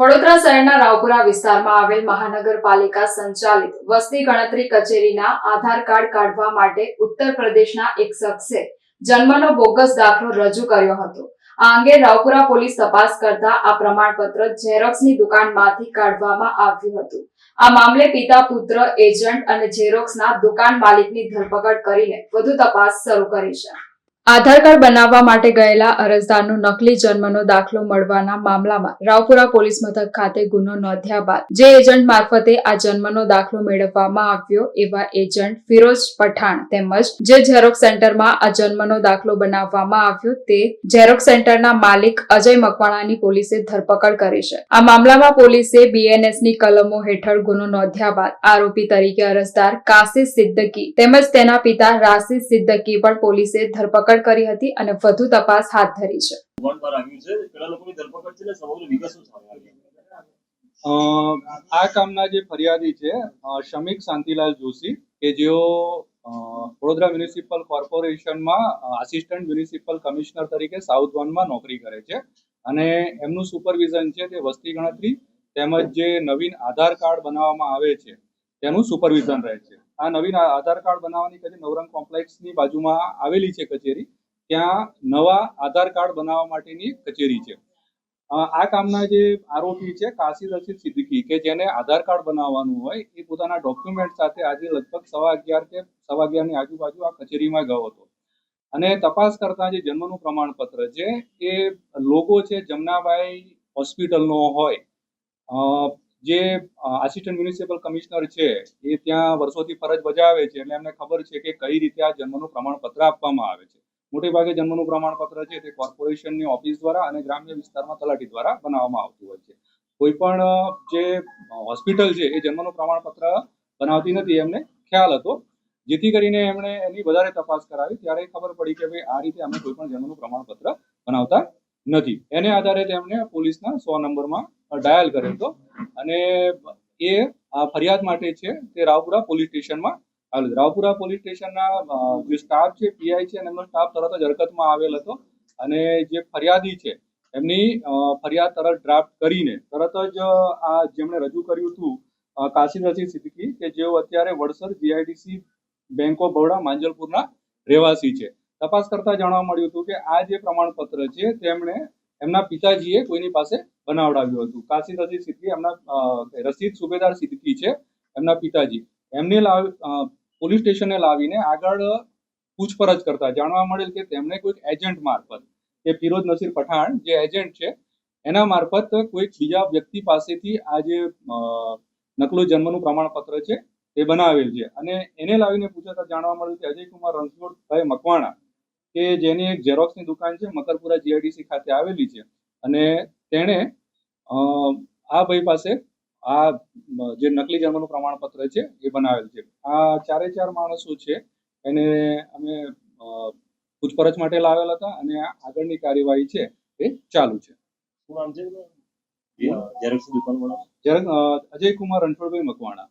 વડોદરા શહેરના રાવપુરા વિસ્તારમાં આવેલ મહાનગરપાલિકા સંચાલિત વસ્તી ગણતરી કચેરીના આધાર કાર્ડ કાઢવા માટે ઉત્તર પ્રદેશના એક શખ્સે જન્મનો બોગસ દાખલો રજૂ કર્યો હતો. આ અંગે રાવપુરા પોલીસ તપાસ કરતા આ પ્રમાણપત્ર ઝેરોક્સની દુકાનમાંથી કાઢવામાં આવ્યું હતું. આ મામલે પિતા, પુત્ર, એજન્ટ અને ઝેરોક્સના દુકાન માલિકની ધરપકડ કરીને વધુ તપાસ શરૂ કરી છે. આધાર કાર્ડ બનાવવા માટે ગયેલા અરજદારનો નકલી જન્મનો દાખલો મળવાના મામલામાં રાવપુરા પોલીસ મથક ખાતે ગુનો નોંધ્યા બાદ જે એજન્ટ મારફતે આ જન્મનો દાખલો મેળવવામાં આવ્યો એવા એજન્ટ ફિરોજ પઠાણ તેમજ જે ઝેરોક સેન્ટરમાં આ જન્મનો દાખલો બનાવવામાં આવ્યો તે ઝેરોક સેન્ટરના માલિક અજય મકવાણાની પોલીસે ધરપકડ કરી છે. આ મામલામાં પોલીસે બીએનએસની કલમો હેઠળ ગુનો નોંધ્યા બાદ આરોપી તરીકે અરજદાર કાસિસ સિદ્દકી તેમજ તેના પિતા રાશિદ સિદ્દકી પણ પોલીસે ધરપકડ કરી હતી અને વધુ તપાસ હાથ ધરી છે. ધરપકડ આ કામના જે ફરિયાદી છે શમિક શાંતિલાલ જોશી કે જેઓ અ, વડોદરા મ્યુનિસિપલ કોર્પોરેશનમાં આસિસ્ટન્ટ મ્યુનિસિપલ કમિશનર તરીકે સાઉથ વનમાં નોકરી કરે છે. અને એમનું સુપરવિઝન છે તે વસ્તી ગણતરી તેમજ જે નવીન આધાર કાર્ડ બનાવવામાં આવે છે તેનું સુપરવિઝન રહે છે. આ નવીન આધાર કાર્ડ બનાવવાની કચેરી નવરંગ કોમ્પ્લેક્સની બાજુમાં આવેલી છે કચેરી. ત્યાં નવા આધાર કાર્ડ બનાવવા માટેની કચેરી છે. આ કામના જે આરોપી છે કાશી રશીદ સિદ્દીકી કે જેને આધાર કાર્ડ બનાવવાનું હોય, એ પોતાના ડોક્યુમેન્ટ સાથે આજે લગભગ સવા અગિયાર કે સવા અગિયારની આજુબાજુ આ કચેરીમાં ગયો હતો. અને તપાસ કરતા જે જન્મનું પ્રમાણપત્ર છે, એ લોગો છે જમનાભાઈ હોસ્પિટલનો હોય. જે આસિસ્ટન્ટ મ્યુનિસિપલ કમિશનર છે, એ ત્યાં વર્ષોથી ફરજ બજાવે છે એટલે એમને ખબર છે કે કઈ રીતે આ જન્મનું પ્રમાણપત્ર આપવામાં આવે છે. મોટે ભાગે જન્મનું પ્રમાણપત્ર છે તે કોર્પોરેશનની ઓફિસ દ્વારા અને ગ્રામ્ય વિસ્તારમાં તલાટી દ્વારા બનાવવામાં આવતું હોય છે. કોઈ પણ, જે હોસ્પિટલ છે એ જન્મનું પ્રમાણપત્ર બનાવતી નથી એમને ખ્યાલ હતો. જેથી કરીને એમણે એની વધારે તપાસ કરાવી. ત્યારે ખબર પડી કે ભાઈ આ રીતે અમે કોઈ પણ જન્મનું પ્રમાણપત્ર બનાવતા નથી. એને આધારે તેમણે પોલીસના સો નંબરમાં ડાયલ કર્યો હતો અને એ આ ફરિયાદ માટે છે તે રાવપુરા પોલીસ સ્ટેશનમાં હાલ રાવપુરા પોલીસ સ્ટેશનના જે સ્ટાફ છે, પીઆઈ છે એમનો સ્ટાફ તરત જ હરકતમાં આવેલ હતો. અને જે ફરિયાદી છે, એમની ફરિયાદ તરત ડ્રાફ્ટ કરીને તરત જ આ જેમણે રજૂ કર્યું હતું કાશી રશીદ સિદ્દીકી, કે જેઓ અત્યારે Vadsar GIDC bank of Baroda માંજલપુરના રહેવાસી છે. તપાસ કરતા જાણવા મળ્યું હતું કે આ જે પ્રમાણપત્ર છે, તેમણે એમના પિતાજીએ કોઈની પાસે બનાવડાવ્યું હતું. કાશી રશીદ સિદ્દીકી એમના રસીદ સુબેદાર સિદ્ધિ છે એમના પિતાજી. એમને લાવી પોલીસ સ્ટેશને લાવીને આગળ પૂછપરછ કરતા જાણવા મળેલ કે તેમણે કોઈક એજન્ટ મારફત, કે ફિરોજ નસીર પઠાણ જે એજન્ટ છે, એના મારફત કોઈક બીજા વ્યક્તિ પાસેથી આ જે નકલું જન્મનું પ્રમાણપત્ર છે તે બનાવેલ છે. અને એને લાવીને પૂછતા જાણવા મળ્યું કે અજયકુમાર રણછોડભાઈ મકવાણા, કે જેની એક ઝેરોક્સની દુકાન છે મકરપુરા જીઆઈડીસી ખાતે આવેલી છે. અને તેણે આ ભાઈ પાસે આ જે નકલી જન્મનું પ્રમાણપત્ર છે એ બનાવેલ છે. આ ચારે ચાર માણસો છે એને અમે પૂછપરછ માટે લાવેલા હતા અને આગળની કાર્યવાહી છે એ ચાલુ છે. અજય કુમાર રણછોડભાઈ મકવાણા.